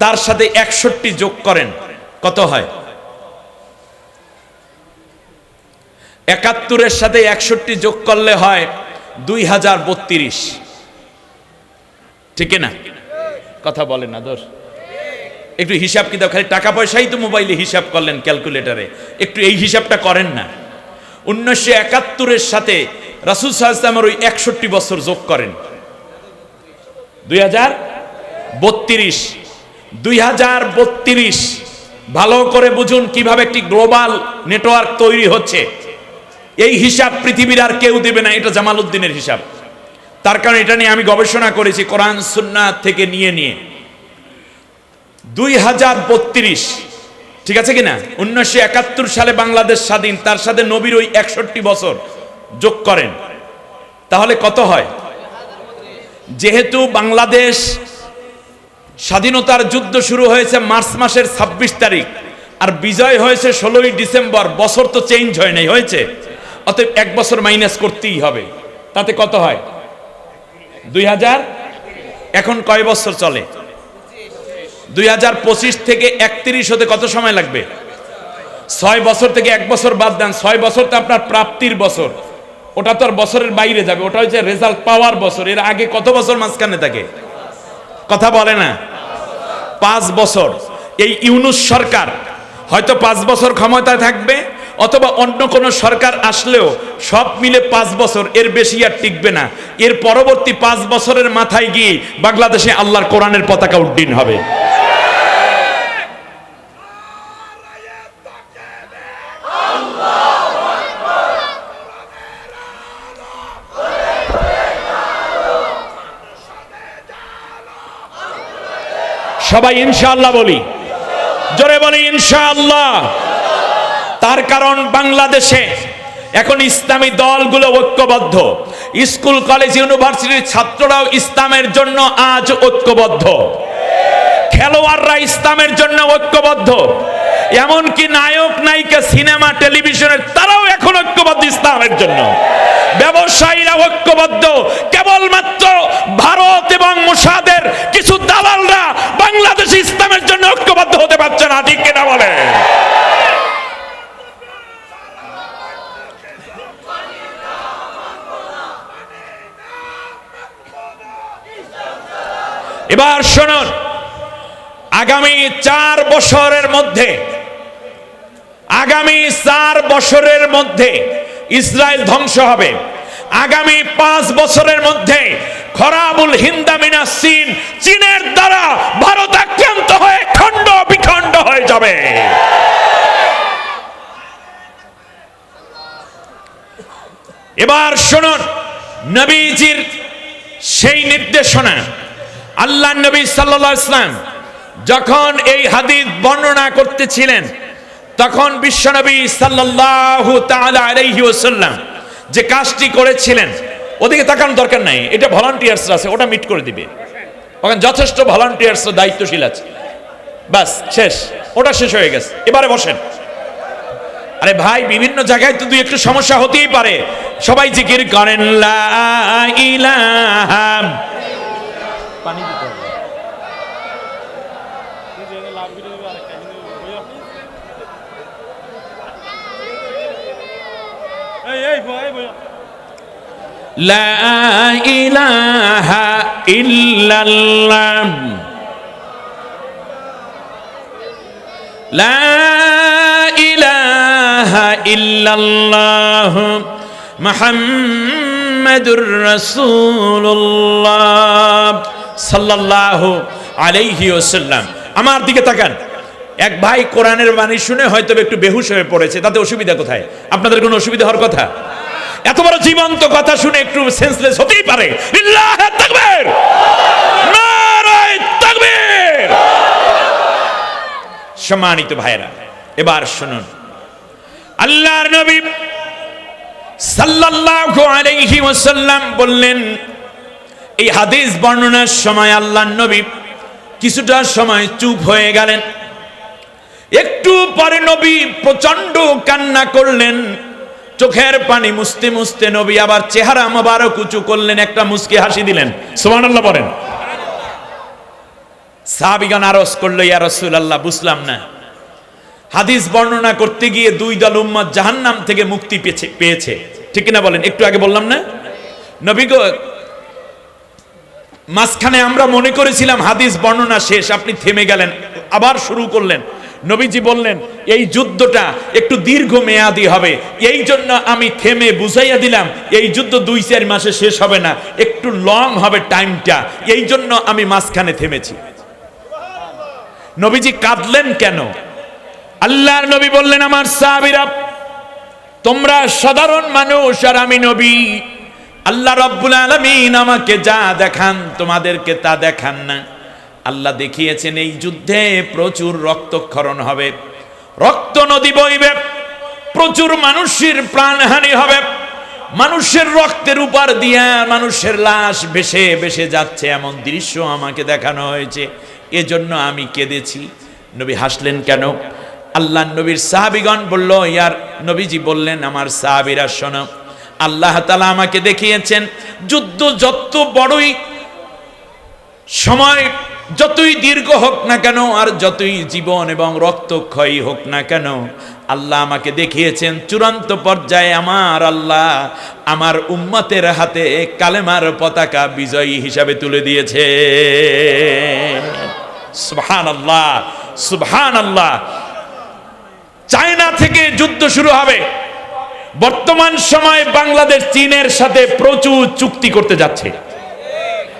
তার সাথে একষট্টি যোগ করেন, কত হয়? একাত্তরের সাথে একষট্টি যোগ করলে হয় দুই হাজার বত্রিশ। ঠিক না? কথা বলেন না দোষ একটু হিসাব কিতাব খালি টাকা পয়সাই তো মোবাইলে হিসাব করলেন ক্যালকুলেটরে। একটু এই হিসাবটা করেন না। উনিশশো একাত্তরের সাথে রাসুল সাহসামের ওই একষট্টি বছর যোগ করেন। দুই হাজার বত্রিশ। দুই হাজার বত্রিশ। ভালো করে বুঝুন কীভাবে একটি গ্লোবাল নেটওয়ার্ক তৈরি হচ্ছে। এই হিসাব পৃথিবীর আর কেউ দেবে না, এটা জামাল উদ্দিনের হিসাব। তার কারণে এটা নিয়ে আমি গবেষণা করেছি কোরআন সুন্না থেকে নিয়ে নিয়ে। দুই হাজার বত্রিশ, ঠিক আছে কিনা? উনিশশো একাত্তর সালে বাংলাদেশ স্বাধীন, তার সাথে নবীর ওই একষট্টি বছর যোগ করেন। তাহলে কত হয়? যেহেতু বাংলাদেশ স্বাধীনতার যুদ্ধ শুরু হয়েছে মার্চ মাসের ২৬ তারিখ। আর বিজয় হয়েছে ষোলোই ডিসেম্বর। বছর তো চেঞ্জ হয় নাই, হয়েছে? অতএব এক বছর মাইনাস করতেই হবে। তাতে কত হয়? দুই হাজার? এখন কয় বছর চলে? দুই হাজার পঁচিশ থেকে একত্রিশ হতে কত সময় লাগবে? ছয় বছর থেকে এক বছর বাদ দেন। ছয় বছর তো আপনার প্রাপ্তির বছর। ওটা তো আর বছরের বাইরে যাবে। ওটা হচ্ছে রেজাল্ট পাওয়ার বছর। এর আগে কত বছর মাঝখানে থাকে? কথা বলে না। পাঁচ বছর। এই ইউনুস সরকার, হয়তো পাঁচ বছর ক্ষমতায় থাকবে, অথবা অন্য কোনো সরকার আসলেও সব মিলে পাঁচ বছর, এর বেশি আর টিকবে না। এর পরবর্তী পাঁচ বছরের মাথায় গিয়ে বাংলাদেশে আল্লাহর কোরআনের পতাকা উড্ডীন হবে। সবাই ইনশাআল্লাহ বলি। জোরে বলি ইনশাআল্লাহ। তার কারণ বাংলাদেশে এখন ইসলামী দলগুলো ঐক্যবদ্ধ। স্কুল, কলেজ, ইউনিভার্সিটির ছাত্ররাও ইসলামের জন্য আজ ঐক্যবদ্ধ। খেলোয়াড়রা ইসলামের জন্য ঐক্যবদ্ধ। এমনকি নায়ক, নায়িকা, সিনেমা, টেলিভিশনের তারাও এখন ঐক্যবদ্ধ ইসলামের জন্য। ব্যবসায়ীরা ঐক্যবদ্ধ। কেবলমাত্র ভারত এবং মোসাদের কিছু দালালরা বাংলাদেশ ইসলামের জন্য ঐক্যবদ্ধ হতে পারছে না, ঠিক কিনা বলে? এবার শুনুন, আগামী চার বছরের মধ্যে আগামী চার বছরের মধ্যে ইসরায়েল ধ্বংস হবে। আগামী পাঁচ বছরের মধ্যে খরাবুল হিন্দামিনা চীন চীনের দ্বারা ভারত আক্রান্ত হয়ে খণ্ড বিখণ্ড হয়ে যাবে। এবার শুনুন, নবীজির সেই নির্দেশনা। আল্লাহ নবী আলাইহি ইসলাম যখন এই হাদিস বর্ণনা করতেছিলেন তখন বিশ্বনবী আলাইহি ওয়াসাল্লাম যে কাজটি করেছিলেন, ওদিকে তাকানোর দরকার নাই, এটা ভলান্টিয়ার্স আছে, ওটা মিট করে দিবে। ওখানে যথেষ্ট ভলান্টিয়ার্স দায়িত্বশীল আছে। বাস, শেষ, ওটা শেষ হয়ে গেছে। এবারে বসেন। আরে ভাই, বিভিন্ন জায়গায় তো দুই একটু সমস্যা হতেই পারে। সবাই জিকির করেন, লা ইলাহা পানি لا إله إلا الله لا إله إلا الله محمد رسول الله صلى الله عليه وسلم আমার দিকে তাকান এক ভাই কোরআনের বাণী শুনে হয়তো একটু বেহুশ হয়ে পড়েছে, তাতে অসুবিধা কোথায়? আপনাদের কোনো অসুবিধা হওয়ার কথা? এত বড় জীবন্ত কথা শুনে একটু সেন্সলেস হতেই পারে। সম্মানিত ভাইরা এবার শুনুন। আল্লাহর নবী সাল্লাল্লাহু আলাইহি ওয়াসাল্লাম বললেন, এই হাদিস বর্ণনার সময় আল্লাহর নবী কিছুটা সময় চুপ হয়ে গেলেন। একটু পরে নবী প্রচণ্ড কান্না করলেন। চোখের পানি মুছতে মুছতে নবী আবার চেহারা মোবারক উঁচু করলেন, একটা মুস্কি হাসি দিলেন। সুবহানাল্লাহ বলেন। সাহাবিগান আরস করল, ইয়া বুঝলাম না। হাদিস বর্ণনা করতে গিয়ে দুই দল উম্মত জাহান্নাম থেকে মুক্তি পেয়েছে পেয়েছে। ঠিক না বলেন? একটু আগে বললাম না? নবী গো, মাঝখানে আমরা মনে করেছিলাম হাদিস বর্ণনা শেষ, আপনি থেমে গেলেন, আবার শুরু করলেন। নবীজি বললেন, এই যুদ্ধটা একটু দীর্ঘ মেয়াদি হবে। এই জন্য আমি থেমে বুঝাইয়া দিলাম, এই যুদ্ধ দুই চার মাসে শেষ হবে না, একটু লং হবে টাইমটা। এই জন্য আমি মাঝখানে থেমেছি। নবীজি কাঁদলেন কেন? আল্লাহর নবী বললেন, আমার সাহাবীরা, তোমরা সাধারণ মানুষ আর আমি নবী। আল্লাহ রব্বুল আলমিন আমাকে যা দেখান, তোমাদেরকে তা দেখান না। আল্লাহ দেখিয়েছেন এই যুদ্ধে প্রচুর রক্তক্ষরণ হবে। রক্ত নদী বইবে, প্রচুর মানুষের প্রাণহানি হবে। মানুষের রক্তের উপর দিয়া মানুষের লাশ ভেসে ভেসে যাচ্ছে, এমন দৃশ্য আমাকে দেখানো হয়েছে। এজন্য আমি কেঁদেছি। নবী হাসলেন কেন? আল্লাহ নবীর সাহাবিগণ বলল, ইয়ার নবীজি বললেন, আমার সাহাবিরা, শোনো, আল্লাহ তালা আমাকে দেখিয়েছেন, যুদ্ধ যত বড়ই সময় যতই দীর্ঘ হোক না কেন, আর যতই জীবন এবং রক্তক্ষয়ী হোক না কেন, আল্লাহ আমাকে দেখিয়েছেন চূড়ান্ত পর্যায়ে আমার আল্লাহ আমার উম্মতের হাতে কালেমার পতাকা বিজয়ী হিসাবে তুলে দিয়েছে। সুবহান আল্লাহ সুবহান আল্লাহ চায়না থেকে যুদ্ধ শুরু হবে। বর্তমান সময়ে বাংলাদেশ চীনের সাথে প্রচুর চুক্তি করতে যাচ্ছে।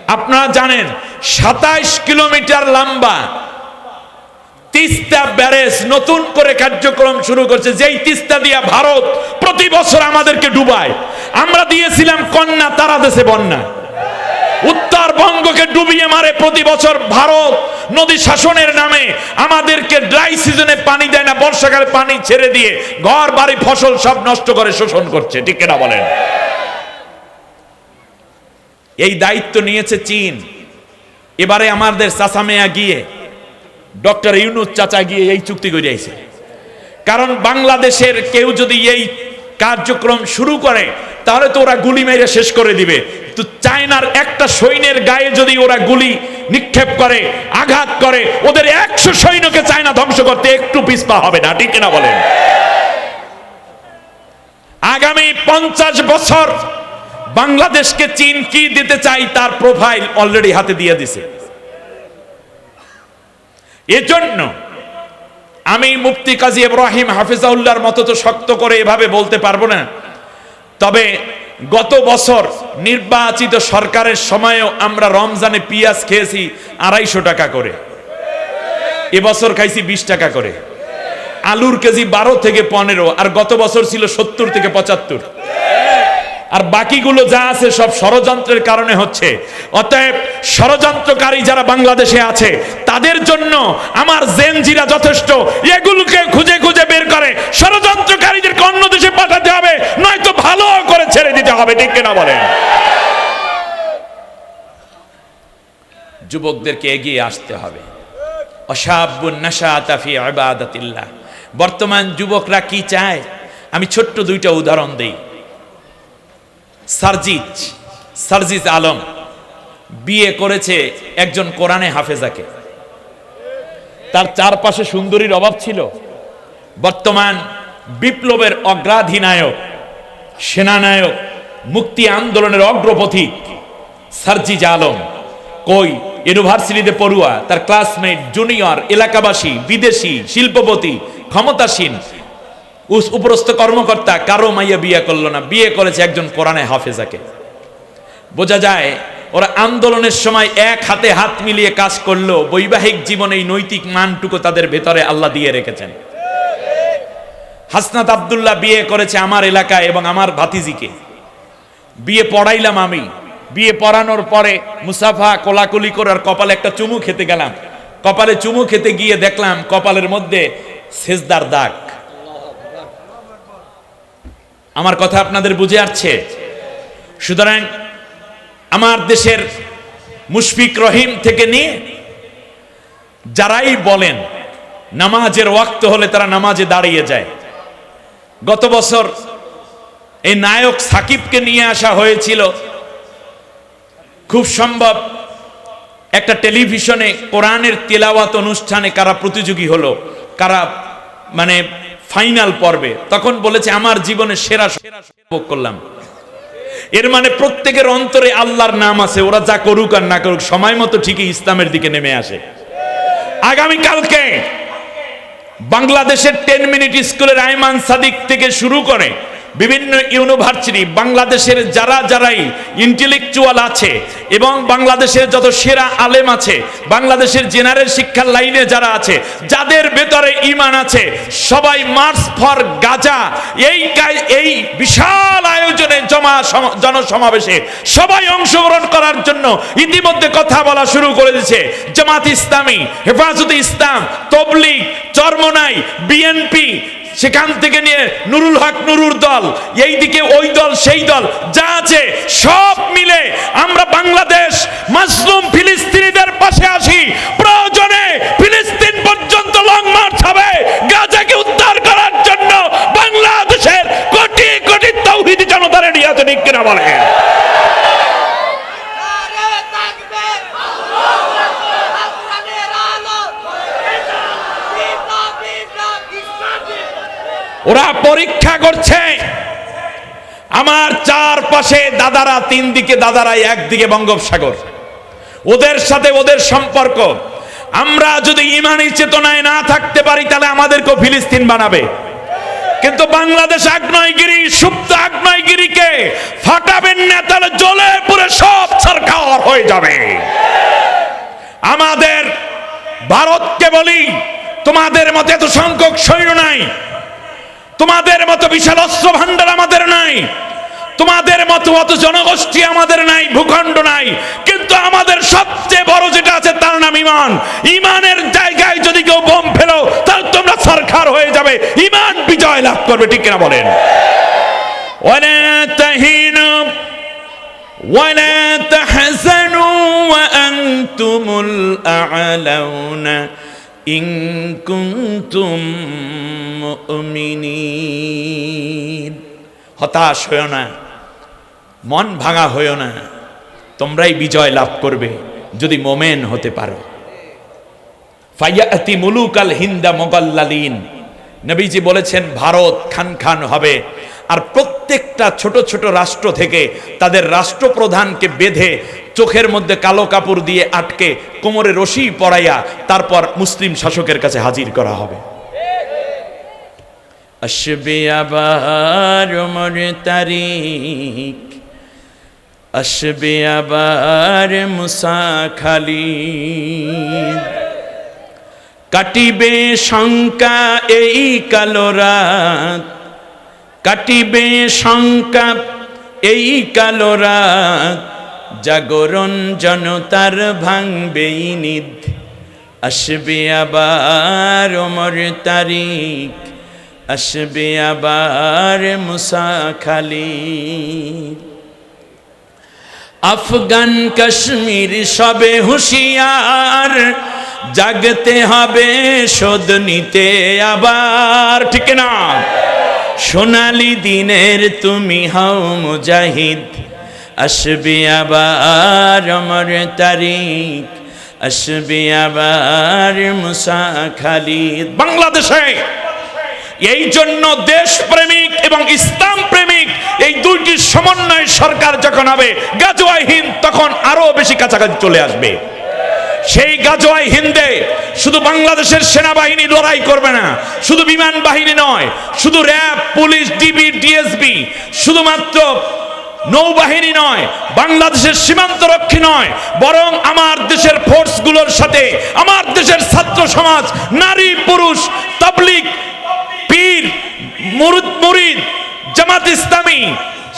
আপনারা জানেন, সাতাইশ কিলোমিটার লম্বা তিস্তা ব্যারেজ নতুন করে কার্যক্রম শুরু করছে। যেই তিস্তা দিয়া ভারত প্রতি বছর আমাদেরকে ডুবায়। আমরা দিয়েছিলাম কন্যা, তারা দেশে বন্যা। উত্তরবঙ্গকে ডুবিয়ে মারে প্রতি বছর ভারত। নদী শাসনের নামে আমাদেরকে ড্রাই সিজনে পানি দেয় না, বর্ষাকালে পানি ছেড়ে দিয়ে ঘর, বাড়ি, ফসল সব নষ্ট করে শোষণ করছে। ঠিক না বলেন? এই দায়িত্ব নিয়েছে চীন। এবারে আমাদের চাচামেয়া গিয়ে, ডক্টর ইউনুস চাচা গিয়ে এই চুক্তি করে কারণ বাংলাদেশের কেউ যদি এই কার্যক্রম শুরু করে, তাহলে তো ওরা গুলি মেরে শেষ করে দিবে। তো চায়নার একটা সৈন্যের গায়ে যদি ওরা গুলি নিক্ষেপ করে, আঘাত করে, ওদের একশো সৈন্যকে চায়না ধ্বংস করতে একটু পিছপা হবে না, ঠিক না বলেন? আগামী পঞ্চাশ বছর বাংলাদেশকে চীন কি দিতে চাই তার প্রোফাইল অলরেডি হাতে দিয়ে দিছে। এজন্য আমি মুফতি কাজী ইব্রাহিম হাফিজাউল্লাহর মতো তো শক্ত করে এভাবে বলতে পারব না। তবে গত বছর নির্বাচিত সরকারের সময়েও আমরা রমজানে পিয়াজ খেয়েছি আড়াইশো টাকা করে। এবছর খাইছি বিশ টাকা করে। আলুর কেজি বারো থেকে পনেরো, আর গত বছর ছিল সত্তর থেকে পঁচাত্তর। আর বাকিগুলো যা আছে সব ষড়যন্ত্রের কারণে হচ্ছে। অতএব ষড়যন্ত্রকারী যারা বাংলাদেশে আছে, তাদের জন্য আমার জেনজিরা যথেষ্ট। এগুলোকে খুঁজে খুঁজে বের করে। ষড়যন্ত্রকারীদেরকে অন্য দেশে পাঠাতে হবে, নয়তো ভালো করে ছেড়ে দিতে হবে, ঠিক কিনা বলেন? যুবকদেরকে এগিয়ে আসতে হবে। বর্তমান যুবকরা কি চায়? আমি ছোট্ট দুইটা উদাহরণ দেই। সার্জিজ সার্জিজ আলম বিয়ে করেছে একজন কোরআনে হাফেজাকে। তার চারপাশে সুন্দরীর অভাব ছিল। বর্তমান বিপ্লবের অগ্রাধিনায়ক, সেনানায়ক, মুক্তি আন্দোলনের অগ্রপথিক সার্জিজ আলম কই ইউনিভার্সিটিতে পড়ুয়া, তার ক্লাসমেট, জুনিয়র, এলাকাবাসী, বিদেশি, শিল্পপতি, ক্ষমতাসীন উস- উপরস্থ কর্মকর্তা, কারও মাইয়া বিয়ে করল না। বিয়ে করেছে একজন কোরআনে হাফেজাকে। বোঝা যায়, ওরা আন্দোলনের সময় এক হাতে হাত মিলিয়ে কাজ করল, বৈবাহিক জীবনে এই নৈতিক মানটুকু তাদের ভেতরে আল্লাহ দিয়ে রেখেছেন। হাসনাত আব্দুল্লাহ বিয়ে করেছে আমার এলাকায় এবং আমার ভাতিজিকে। বিয়ে পড়াইলাম আমি। বিয়ে পড়ানোর পরে মুসাফা কোলাকুলি করে আর কপালে একটা চুমু খেতে গেলাম। কপালে চুমু খেতে গিয়ে দেখলাম কপালের মধ্যে সেজদার দাগ। আমার কথা আপনাদের বুঝে আসছে। সুতরাং আমার দেশের মুশফিক রহিম থেকে নিয়ে যারাই বলেন, নামাজের ওয়াক্ত হলে তারা নামাজে দাঁড়িয়ে যায়। গত বছর এই নায়ক সাকিবকে নিয়ে আসা হয়েছিল। খুব সম্ভব একটা টেলিভিশনে কোরআনের তেলাওয়াত অনুষ্ঠানে কারা প্রতিযোগী হলো, কারা মানে ফাইনাল পর্বে। তখন বলেছে, আমার জীবনে সেরা সেরা করলাম। এর মানে প্রত্যেকের অন্তরে আল্লাহর নাম আছে। ওরা যা করুক আর না করুক, সময় মতো ঠিকই ইসলামের দিকে নেমে আসে। আগামী কালকে বাংলাদেশের টেন মিনিট স্কুলের আইমান সাদিক থেকে শুরু করে বিভিন্ন ইউনিভার্সিটি বাংলাদেশের যারা যারাই ইন্টেলেকচুয়াল আছে এবং বাংলাদেশের যত সেরা আলেম আছে, বাংলাদেশের জেনারেল শিক্ষার লাইনে যারা আছে, যাদের ভেতরে ইমান আছে, সবাই মার্চ ফর গাজা এই এই বিশাল আয়োজনে জমা জনসমাবেশে সবাই অংশগ্রহণ করার জন্য ইতিমধ্যে কথা বলা শুরু করে দিয়েছে। জামাত ইসলামী, হেফাজত ইসলাম, তবলিগ, চরমনাই, বিএনপি সেখান থেকে নিয়ে নুরুল হক নুরুর দল এই দিকে ওই দল, সেই দল, যা আছে সব মিলে আমরা বাংলাদেশ মাসলুম ফিলিস্তিনিদের পাশে আসি। প্রয়োজনে ফিলিস্তিন পর্যন্ত লং মার্চ হবে। গাজাকে উদ্ধার করার জন্য বাংলাদেশের কোটি কোটি তৌহিদি জনতা রেডি আছে ঠিক কিনা বলে পরীক্ষা করছে। আমার চারপাশে দাদারা তিন দিকে দাদারা একদিকে বঙ্গোপসাগর। ওদের সাথে ওদের সম্পর্ক। আমরা যদি ইমানি চেতনায় না থাকতে পারি, তাহলে আমাদেরকেও ফিলিস্তিন বানাবে। কিন্তু বাংলাদেশ আগ্নেয়গিরি, সুপ্ত আগ্নেয়গিরিকে ফাটাবেন না, তাহলে জ্বলে পুরে সব সরকার হয়ে যাবে। আমাদের ভারতকে বলি, তোমাদের মতো এত সংখ্যক সৈন্য নাই তোমাদের মতো বিশাল অস্ত্র ভান্ডার আমাদের নাই তোমাদের মতো অত জনগোষ্ঠী আমাদের নাই ভূখণ্ড নাই কিন্তু আমাদের সবচেয়ে বড় যেটা আছে তার নাম ইমান ইমানের জায়গায় যদি কেউ বোম ফেলো তাহলে তোমরা সরকার হয়ে যাবে ইমান বিজয় লাভ করবে ঠিক কিনা বলেন ولا تهينوا ولا تحزنوا وأنتم الأعلون ইং কুন্তুম হতাশ হয়েও না, মন ভাঙা হয়েও না, তোমরাই বিজয় লাভ করবে যদি মোমেন হতে পারো। ফাইয়াতি মুলুকাল হিন্দা মোগল্লালিন। নবীজি বলেছেন, ভারত খান খান হবে। আর প্রত্যেকটা ছোট ছোট রাষ্ট্র থেকে তাদের রাষ্ট্রপ্রধানকে বেঁধে চোখের মধ্যে কালো কাপড় দিয়ে আটকে কোমরে রশি পরাইয়া তারপর মুসলিম শাসকের কাছে হাজির করা হবে। আসবে আবার তারিক আসবে আবার মুসা খালিদ। কাটিবে শঙ্কা এই কালো রাত, কাটিবে শঙ্কা এই কালো রাত জাগরণ জনতার ভাঙবে নিদ আসবে আবার ওমর তারিক, আসবে আবার মুসা খালিদ। আফগান কাশ্মীর সবে হুঁশিয়ার, জাগতে হবে শোধ নিতে আবার। ঠিক না? সোনালি দিনের তুমি হও মুজাহিদ। আসবে আবার অমর তারিক, আসবে আবার মুসা খালিদ। বাংলাদেশে এই জন্য দেশ প্রেমিক এবং ইসলাম প্রেমিক এই দুইটির সমন্বয় সরকার যখন হবে গাজোয়াই হিন্দ তখন আরও বেশি কাছাকাছি চলে আসবে। সেই গাজোয়াই হিন্দে শুধু বাংলাদেশের সেনাবাহিনী লড়াই করবে না, শুধু বিমান বাহিনী নয়, শুধু র্যাব, পুলিশ, ডিবি ডিএসবি শুধুমাত্র নৌবাহিনী নয়, বাংলাদেশের সীমান্ত রক্ষী নয়, বরং আমার দেশের ফোর্সগুলোর সাথে আমার দেশের ছাত্র সমাজ, নারী, পুরুষ তাবলিক পীর, মুরুদ, মুরিদ, জামাত ইসলামী,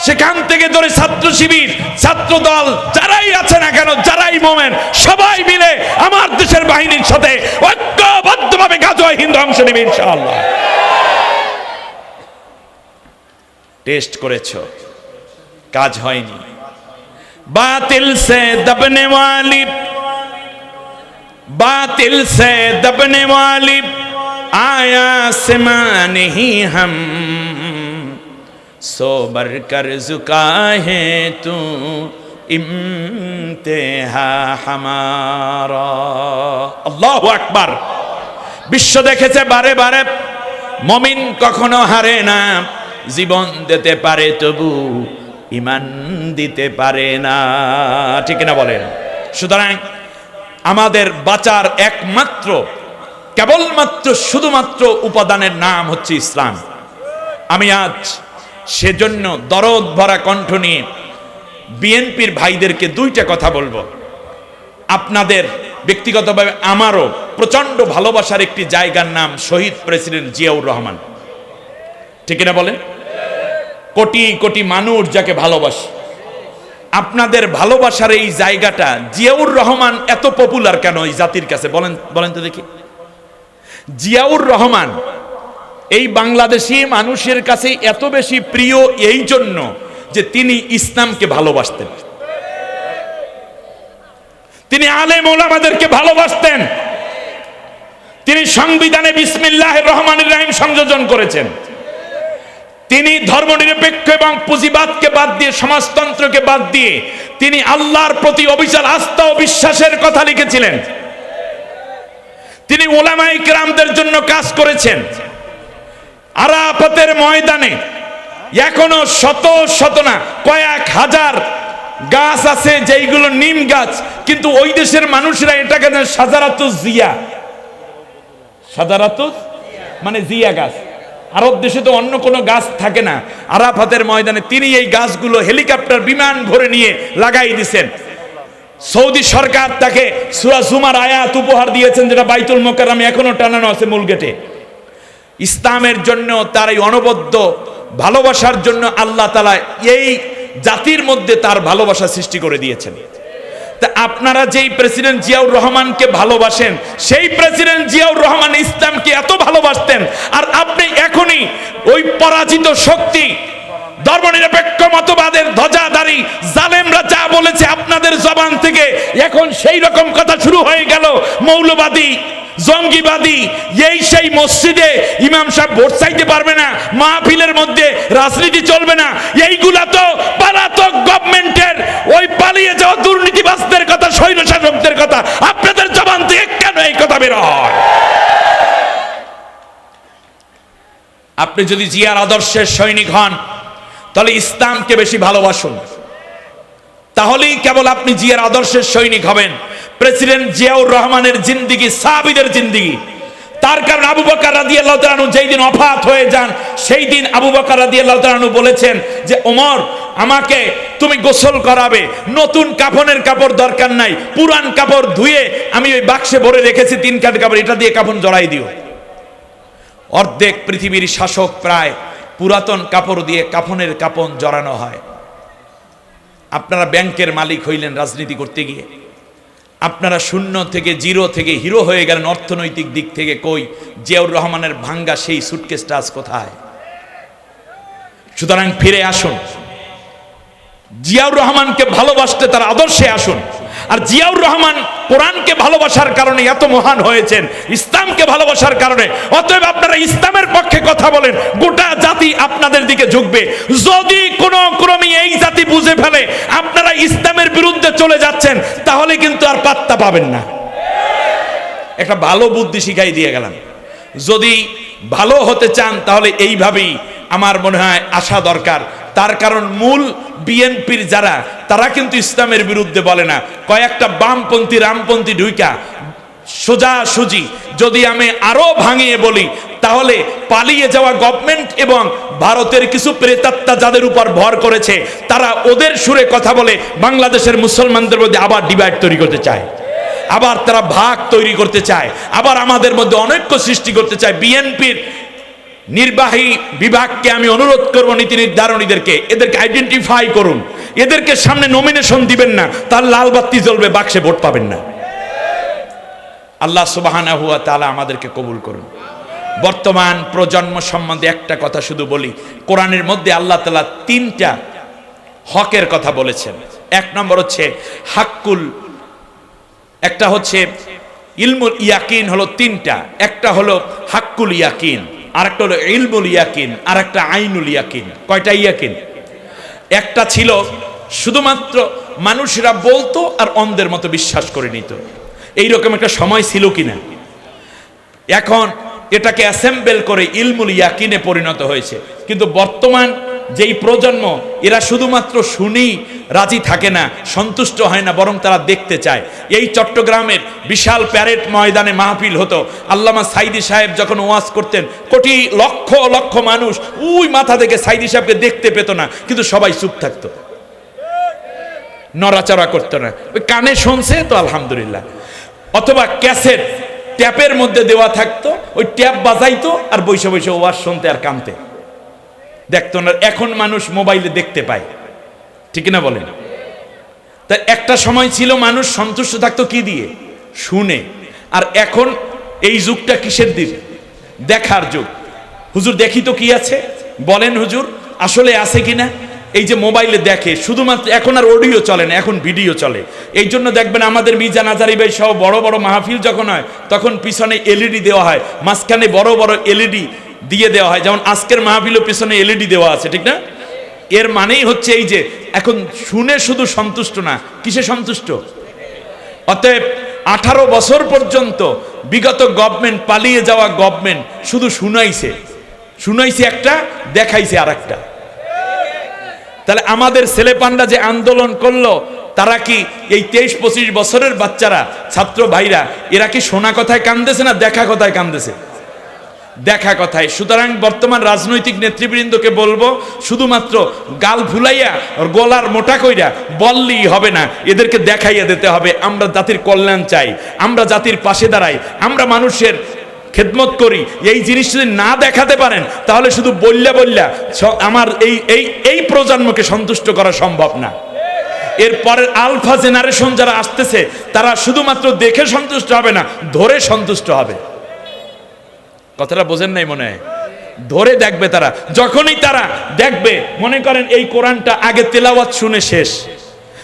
সেখান থেকে ধরে ছাত্র শিবির, ছাত্র দল, যারাই আছে না কেন, যারাই মোমেন, সবাই মিলে আমার দেশের বাহিনীর সাথে ঐক্যবদ্ধভাবে গাজোয় হিন্দু অংশ নেবে, ইনশাআল্লাহ। টেস্ট করেছ। কাজ হয়নি বাতিল সে দবনে वाली बातिल से दबने वाली आया सिमा नहीं हम सोबर कर झुका है तू ইমতেহা হামারা আল্লাহু আকবার বিশ্ব দেখেছে বারে বারে মমিন কখনো হারে না জীবন দিতে পারে তবু ইমান দিতে পারে না। ঠিক না বলেন? সুতরাং আমাদের বাঁচার একমাত্র, কেবলমাত্র, শুধুমাত্র উপাদানের নাম হচ্ছে ইসলাম। আমি আজ সেজন্য দরদ ভরা কণ্ঠ নিয়ে বিএনপির ভাইদেরকে দুইটা কথা বলব। আপনাদের ব্যক্তিগতভাবে আমারও প্রচণ্ড ভালোবাসার একটি জায়গার নাম শহীদ প্রেসিডেন্ট জিয়াউর রহমান। ঠিক না বলেন? কোটি কোটি মানুষ যাকে ভালোবাসে। আপনাদের ভালোবাসার এই জায়গাটা জিয়াউর রহমান এত পপুলার কেন এই জাতির কাছে? বলেন বলেন তো দেখি। জিয়াউর রহমান, এই বাংলাদেশি মানুষের কাছে এত বেশি প্রিয় এই জন্য যে তিনি ইসলামকে ভালোবাসতেন। তিনি আলেম ওলামাদেরকে ভালোবাসতেন। তিনি সংবিধানে বিসমিল্লাহ রহমান রাহিম সংযোজন করেছেন। তিনি ধর্মনিরপেক্ষ এবং পুঁজিবাদকে বাদ দিয়ে, সমাজতন্ত্রকে বাদ দিয়ে তিনি আল্লাহর প্রতি অবিচার আস্থা ও বিশ্বাসের কথা লিখেছিলেন। তিনি ওলামাই কেরামদের জন্য কাজ করেছেন। আরাফাতের ময়দানে এখনও শত শত না, কয়েক হাজার গাছ আছে যেইগুলো নিম গাছ, কিন্তু ওই দেশের মানুষরা এটাকে সাজারাতু জিয়া। সাজারাতু মানে জিয়া গাছ। আরব দেশে তো অন্য কোনো গাছ থাকে না। আরাফাতের ময়দানে তিনি এই গাছগুলো হেলিকপ্টার বিমান ভরে নিয়ে লাগাই দিছেন। সৌদি সরকার তাকে সুরা জুমার আয়াত উপহার দিয়েছেন যেটা বাইতুল মোকাররামে এখনও টানানো আছে মূল গেটে। ইসলামের জন্য তার এই অনবদ্য ভালোবাসার জন্য আল্লাহ তালা এই জাতির মধ্যে তার ভালোবাসা সৃষ্টি করে দিয়েছেন। তা আপনারা যেই প্রেসিডেন্ট জিয়াউর রহমানকে ভালোবাসেন, সেই প্রেসিডেন্ট জিয়াউর রহমান ইসলামকে এত ভালোবাসতেন। আর আপনি এখনই ওই পরাজিত শক্তি, ধর্মনিরপেক্ষ মতবাদের ধ্বজাধারী জালেম বলেছে আপনাদের জবান থেকে। এখন সেই রকম কথা শুরু হয়ে গেল। মৌলবাদী, জঙ্গিবাদী, এই সেই মসজিদে ইমাম সাহেব ভোট চাইতে পারবে না, মাহফিলের মধ্যে রাজনীতি চলবে না। এইগুলা তো পালাতক গভর্নমেন্টের ওই পালিয়ে যাওয়া দুর্নীতিবাসদের কথা সৈন্য শাসকদের কথা। আপনাদের জবান থেকে কেন এই কথা বের হয়? আপনি যদি জিয়ার আদর্শের সৈনিক হন, তাহলে ইসলামকে বেশি ভালোবাসুন। তাহলেই কেবল আপনি জিয়ার আদর্শের সৈনিক হবেন। প্রেসিডেন্ট জিয়াউর রহমানের জিন্দিগি, সাহাবিদের জিন্দিগি। তার কারণ আবু বকর তাআলা আনহু যেই দিন অফাত হয়ে যান, সেই দিন আবু বকর তাআলা আনহু বলেছেন যে, ওমর, আমাকে তুমি গোসল করাবে। নতুন কাফনের কাপড় দরকার নাই। পুরান কাপড় ধুয়ে আমি ওই বাক্সে ভরে রেখেছি, তিন কাঠ কাপড়। এটা দিয়ে কাফন জড়াই দিও। অর্ধেক পৃথিবীর শাসক প্রায় পুরাতন কাপড় দিয়ে কাফনের কাপন জড়ানো হয়। আপনারা ব্যাংকের মালিক হইলেন রাজনীতি করতে গিয়ে। আপনারা শূন্য থেকে জিরো থেকে হিরো হয়ে গেলেন অর্থনৈতিক দিক থেকে কই? জিয়াউর রহমানের ভাঙ্গা সেই সুটকেসটা আজ কোথায়? সুতরাং ফিরে আসুন। জিয়াউর রহমানকে ভালোবাসতে তার আদর্শে আসুন। আর জিয়াউর রহমান কোরআনকে ভালোবাসার কারণে এত মহান হয়েছেন, ইসলামকে ভালোবাসার কারণে। অতএব আপনারা ইসলামের পক্ষে কথা বলেন, গোটা জাতি আপনাদের দিকে ঝুঁকবে। যদি কোনো ক্রমে এই জাতি বুঝে ফেলে আপনারা ইসলামের বিরুদ্ধে চলে যাচ্ছেন, তাহলে কিন্তু আর পাত্তা পাবেন না। একটা ভালো বুদ্ধি শিখাই দিয়ে গেলাম। যদি ভালো হতে চান, তাহলে এইভাবেই আমার মনে হয় আসা দরকার। তার কারণ মূল বিএনপির যারা, তারা কিন্তু ইসলামের বিরুদ্ধে বলে না। কয়েকটা বামপন্থী, রামপন্থী ঢুইকা, সোজা সুজি। যদি আমি আরও ভাঙিয়ে বলি, তাহলে পালিয়ে যাওয়া গভর্নমেন্ট এবং ভারতের কিছু প্রেতাত্মা যাদের উপর ভর করেছে, তারা ওদের সুরে কথা বলে বাংলাদেশের মুসলমানদের মধ্যে আবার ডিভাইড তৈরি করতে চায়। আবার তারা ভাগ তৈরি করতে চায়। আবার আমাদের মধ্যে অনৈক্য সৃষ্টি করতে চায়। বিএনপির নির্বাহী বিভাগকে আমি অনুরোধ করব নীতি নির্ধারণীদেরকে, এদেরকে আইডেন্টিফাই করুন। এদেরকে সামনে নমিনেশন দিবেন না, তার লাল বাতি জ্বলবে, বাক্সে ভোট পাবেন না। আল্লাহ সুবাহানা তালা আমাদেরকে কবুল করুন। বর্তমান প্রজন্ম সম্বন্ধে একটা কথা শুধু বলি, কোরআনের মধ্যে আল্লাহ তালা তিনটা হকের কথা বলেছেন। এক নম্বর হচ্ছে হাক্কুল, একটা হচ্ছে ইলমুল ইয়াকিন হলো তিনটা, একটা হলো হাক্কুল ইয়াকিন। আর একটা হলো ইলমুল ইয়াকিন আর একটা আইনুল ইয়াকিন। কয়টা ইয়াকিন? একটা ছিল শুধুমাত্র মানুষেরা বলতো আর অন্ধের মতো বিশ্বাস করে নিত। এইরকম একটা সময় ছিল কিনা? এখন এটাকে অ্যাসেম্বল করে ইলমুল ইয়াকিনে পরিণত হয়েছে। কিন্তু বর্তমান যেই প্রজন্ম, এরা শুধুমাত্র শুনেই রাজি থাকে না, সন্তুষ্ট হয় না, বরং তারা দেখতে চায়। এই চট্টগ্রামের বিশাল প্যারেড ময়দানে মাহফিল হতো। আল্লামা সাইদি সাহেব যখন ওয়াজ করতেন, কোটি লক্ষ লক্ষ মানুষ ওই মাথা থেকে সাইদি সাহেবকে দেখতে পেত না, কিন্তু সবাই চুপ থাকতো। নড়াচড়া করতো না। ওই কানে শুনছে তো আলহামদুলিল্লাহ। অথবা ক্যাসেট ট্যাপের মধ্যে দেওয়া থাকতো, ওই ট্যাপ বাজাইতো আর বৈশে বৈশে ওয়াজ শুনতে আর কানতে। দেখতো না, এখন মানুষ মোবাইলে দেখতে পায়। ঠিক না বলেন? তা একটা সময় ছিল মানুষ সন্তুষ্ট থাকতো কি দিয়ে? শুনে। আর এখন এই যুগটা কিসের দিন? দেখার যুগ। হুজুর দেখি তো কি আছে? বলেন হুজুর, আসলে আছে কিনা? এই যে মোবাইলে দেখে, শুধুমাত্র এখন আর অডিও চলে না, এখন ভিডিও চলে। এই জন্য দেখবেন আমাদের মিজান আজারি ভাই সহ বড় বড় মাহফিল যখন হয়, তখন পিছনে এলইডি দেওয়া হয়। মাঝখানে বড় বড় এলইডি দিয়ে দেওয়া হয়। যেমন আজকের মাহফিলও পিছনে এলইডি দেওয়া আছে, ঠিক না? এর মানেই হচ্ছে এই যে, এখন শুনে শুধু সন্তুষ্ট না। কিসে সন্তুষ্ট? অতএব আঠারো বছর পর্যন্ত বিগত গভর্নমেন্ট পালিয়ে যাওয়া গভর্নমেন্ট শুধু শুনাইছে। শুনাইছে একটা, দেখাইছে আর একটা তাহলে আমাদের ছেলেপান্ডা যে আন্দোলন করল, তারা কি এই তেইশ পঁচিশ বছরের বাচ্চারা, ছাত্র ভাইরা, এরা কি শোনা কথায় কান্দেছে না দেখা কথায় কান্দেছে? দেখা কথায় সুতরাং বর্তমান রাজনৈতিক নেতৃবৃন্দকে বলব, শুধুমাত্র গাল ভুলাইয়া গলার মোটা কইরা বললেই হবে না। এদেরকে দেখাইয়া দিতে হবে, আমরা জাতির কল্যাণ চাই, আমরা জাতির পাশে দাঁড়াই, আমরা মানুষের খেদমত করি। এই জিনিস যদি না দেখাতে পারেন, তাহলে শুধু বললা বললা আমার এই এই এই প্রজন্মকে সন্তুষ্ট করা সম্ভব না। এরপরের আলফা জেনারেশন যারা আসতেছে, তারা শুধুমাত্র দেখে সন্তুষ্ট হবে না, ধরে সন্তুষ্ট হবে। কথাটা বোঝেন নাই মনে হয়? ধরে দেখবে তারা। যখনই তারা দেখবে, মনে করেন এই কোরআনটা আগে তেলাওয়াত শুনে শেষ।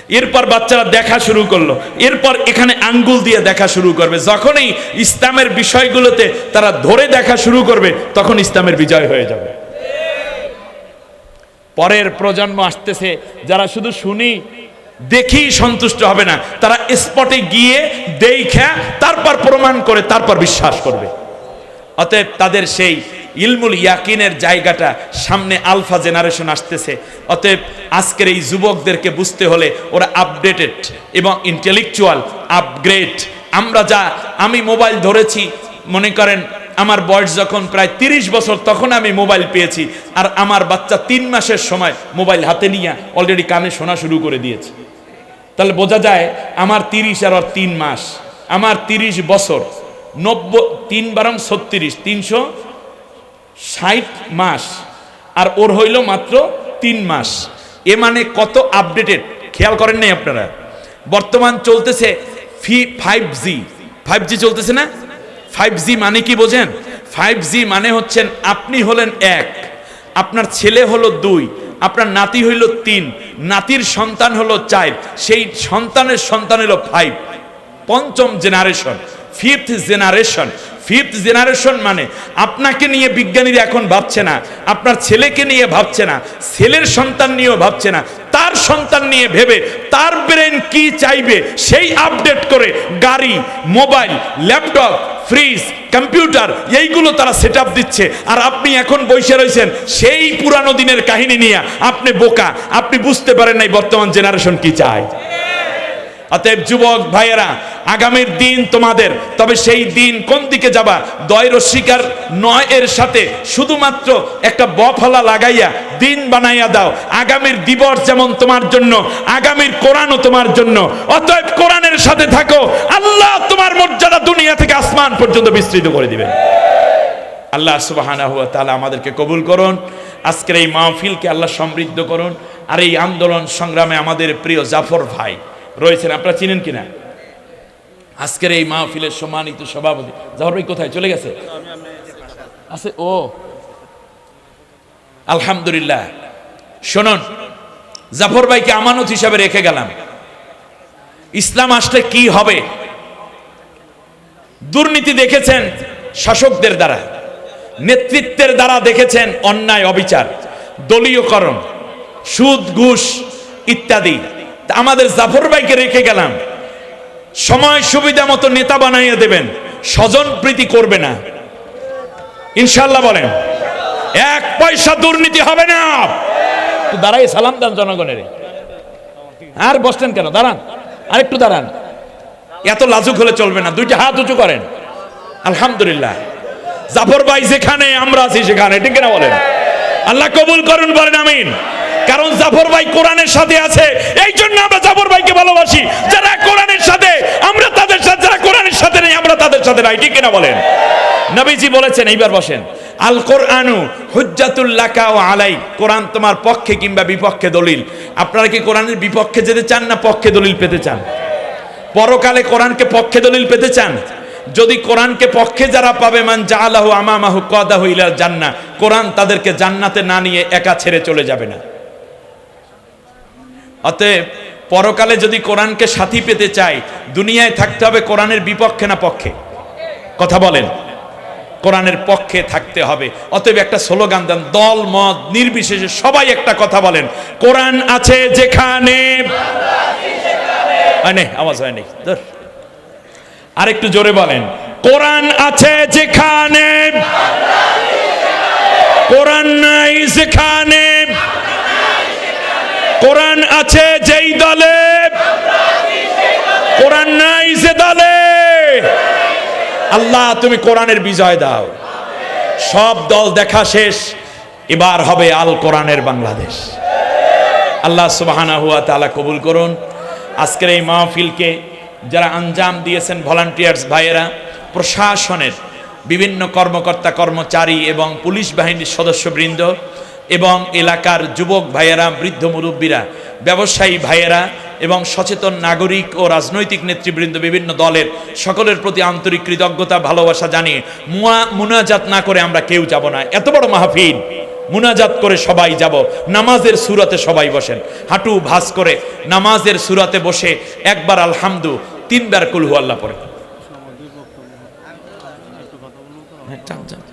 এরপর বাচ্চারা দেখা শুরু করল। এরপর এখানে আঙ্গুল দিয়ে দেখা শুরু করবে। যখনই ইসলামের বিষয়গুলোতে তারা ধরে দেখা শুরু করবে, তখন ইসলামের বিজয় হয়ে যাবে। পরের প্রজন্ম আসতেছে, যারা শুধু শুনি, দেখেই সন্তুষ্ট হবে না। তারা স্পটে গিয়ে দেখা, তারপর প্রমাণ করে, তারপর বিশ্বাস করবে। অতএব তাদের সেই ইলমুল ইয়াকিনের জায়গাটা সামনে আলফা জেনারেশন আসতেছে। অতএব আজকের এই যুবকদেরকে বুঝতে হলে ওরা আপডেটেড এবং ইন্টেলেকচুয়াল আপগ্রেড আমরা যা, আমি মোবাইল ধরেছি, মনে করেন আমার বয়স যখন প্রায় তিরিশ বছর, তখন আমি মোবাইল পেয়েছি। আর আমার বাচ্চা তিন মাসের সময় মোবাইল হাতে নিয়ে অলরেডি কানে শোনা শুরু করে দিয়েছে। তাহলে বোঝা যায়, আমার তিরিশ আর তিন মাস। আমার তিরিশ বছর। নব্বই, তিন বারং ছত্রিশ, তিনশো ষাট মাস। আর ওর হইল মাত্র তিন মাস। এ মানে কত আপডেটেড খেয়াল করেন নাই আপনারা? বর্তমান চলতেছে ফি ফাইভ জি ফাইভ জি চলতেছে না? ফাইভ জি মানে কি বোঝেন? ফাইভ জি মানে হচ্ছেন আপনি হলেন এক, আপনার ছেলে হলো দুই, আপনার নাতি হইল তিন, নাতির সন্তান হলো চার, সেই সন্তানের সন্তান হলো ফাইভ পঞ্চম generation fifth generation fifth generation মানে আপনাকে নিয়ে বিজ্ঞানীরা এখন ভাবছে না, আপনার ছেলেকে নিয়ে ভাবছে না, ছেলের সন্তান নিয়েও ভাবছে না, তার সন্তান নিয়ে ভেবে, তার ব্রেন কি চাইবে সেই আপডেট করে গাড়ি মোবাইল ল্যাপটপ ফ্রিজ কম্পিউটার এইগুলো তারা সেট দিচ্ছে। আর আপনি এখন বসে রয়েছেন সেই পুরানো দিনের কাহিনী নিয়ে, আপনি বোকা, আপনি বুঝতে পারেন নাই বর্তমান জেনারেশন কি চায়। অতএব যুবক ভাইয়েরা, আগামীর দিন তোমাদের, তবে সেই দিন কোন দিকে যাবা? দয় রস্বীকার নয় এর সাথে শুধুমাত্র একটা বফলা লাগাইয়া দিন বানাইয়া দাও। আগামীর দিবস যেমন তোমার জন্য, আগামীর কোরআনও তোমার জন্য। অতএব কোরআনের সাথে থাকো, আল্লাহ তোমার মর্যাদা দুনিয়া থেকে আসমান পর্যন্ত বিস্তৃত করে দিবেন। আল্লাহ সুবাহানা হুয়া তাহলে আমাদেরকে কবুল করুন। আজকের এই মাহফিলকে আল্লাহ সমৃদ্ধ করুন। আর এই আন্দোলন সংগ্রামে আমাদের প্রিয় জাফর ভাই রয়েছেন, আপনারা চিনেন কিনা? আজকের এই মাহফিলের সম্মানিত সভাপতি। জাফর ভাই কোথায়? চলে গেছে? আছে, ও। আলহামদুলিল্লাহ। শুনুন, জাফর ভাইকে আমানত হিসাবে রেখে গেলাম। ইসলাম আসলে কি হবে? দুর্নীতি দেখেছেন শাসকদের দ্বারা, নেতৃত্বের দ্বারা দেখেছেন অন্যায়, অবিচার, দলীয়করণ, সুদ, ঘুষ, ইত্যাদি। আমাদের জাফর ভাইকে রেখে গেলাম। সময় সুবিধা মতো নেতা বানাইয়ে দেবেন, স্বজন প্রীতি করবে না। ইনশাল্লাহ বলেন, এক পয়সা দুর্নীতি হবে না। দাঁড়াই, সালাম দেন জনগণের। আর বসলেন কেন? দাঁড়ান আর একটু দাঁড়ান। এত লাজুক হলে চলবে না, দুইটা হাত উঁচু করেন। আলহামদুলিল্লাহ। জাফর ভাই যেখানে, আমরা আছি সেখানে, ঠিক না বলেন? আল্লাহ কবুল করুন, বলেন আমিন। কারণ জাফর ভাই কোরআনের সাথে আছে। এই জন্য আমরা জাফর ভাইকে ভালোবাসি। যারা কোরআনের সাথে, আমরা তাদের সাথে, যারা কোরআনের সাথে নেই, আমরা তাদের সাথে নাই। ঠিক না বলেন? নবীজি বলেছেন, এইবার বসেন। আল কোরআনু হুজ্জাতুল্লাকা ও আলাই কোরআন তোমার পক্ষে কিংবা বিপক্ষে দলিল। আপনারা কি কোরআনের বিপক্ষে যেতে চান না পক্ষে দলিল পেতে চান? পরকালে কোরআনকে পক্ষে দলিল পেতে চান? যদি কোরআনকে পক্ষে যারা পাবে, মান জাআলাহু আমামাহু কদাহু ইলাল জান্নাহ, কোরআন তাদেরকে জান্নাতে না নিয়ে একা ছেড়ে চলে যাবে না। অতএব পরকালে যদি কোরআনকে সাথী পেতে চাই দুনিয়ায় থাকতে হবে কোরআনের বিপক্ষে না পক্ষে। কথা বলেন। কোরআনের পক্ষে থাকতে হবে। অতএব একটা স্লোগান দেন, দল, মত, নির্বিশেষে সবাই একটা কথা বলেন। কোরআন আছে যেখানে। আওয়াজ হয়নি ধর। আরেকটু জোরে বলেন। কোরআন আছে যেখানে। কোরআন নাই যেখানে। কোরআন আছে যেই দলে কোরআন নাই যে দলে। আল্লাহ, তুমি কোরআনের বিজয় দাও। সব দল দেখা শেষ, এবার হবে আল কোরআনের বাংলাদেশ। আল্লাহ সুবাহানা হুয়া তালা কবুল করুন। আজকের এই মাহফিলকে যারা আঞ্জাম দিয়েছেন ভলান্টিয়ার্স ভাইয়েরা, প্রশাসনের বিভিন্ন কর্মকর্তা, কর্মচারী এবং পুলিশ বাহিনীর সদস্যবৃন্দ এবং এলাকার যুবক ভাইয়েরা, বৃদ্ধ মুরব্বীরা ব্যবসায়ী ভাইয়েরা এবং সচেতন নাগরিক ও রাজনৈতিক নেতৃবৃন্দ বিভিন্ন দলের সকলের প্রতি আন্তরিক কৃতজ্ঞতা, ভালোবাসা জানিয়ে মুয়া, মুনাজাত না করে আমরা কেউ যাব না। এত বড় মাহফিল। মুনাজাত করে সবাই যাব। নামাজের সুরাতে সবাই বসেন। হাঁটু ভাস করে নামাজের সুরাতে বসে একবার আলহামদু, তিনবার কুলহু আল্লাহ পড়ে। হ্যাঁ।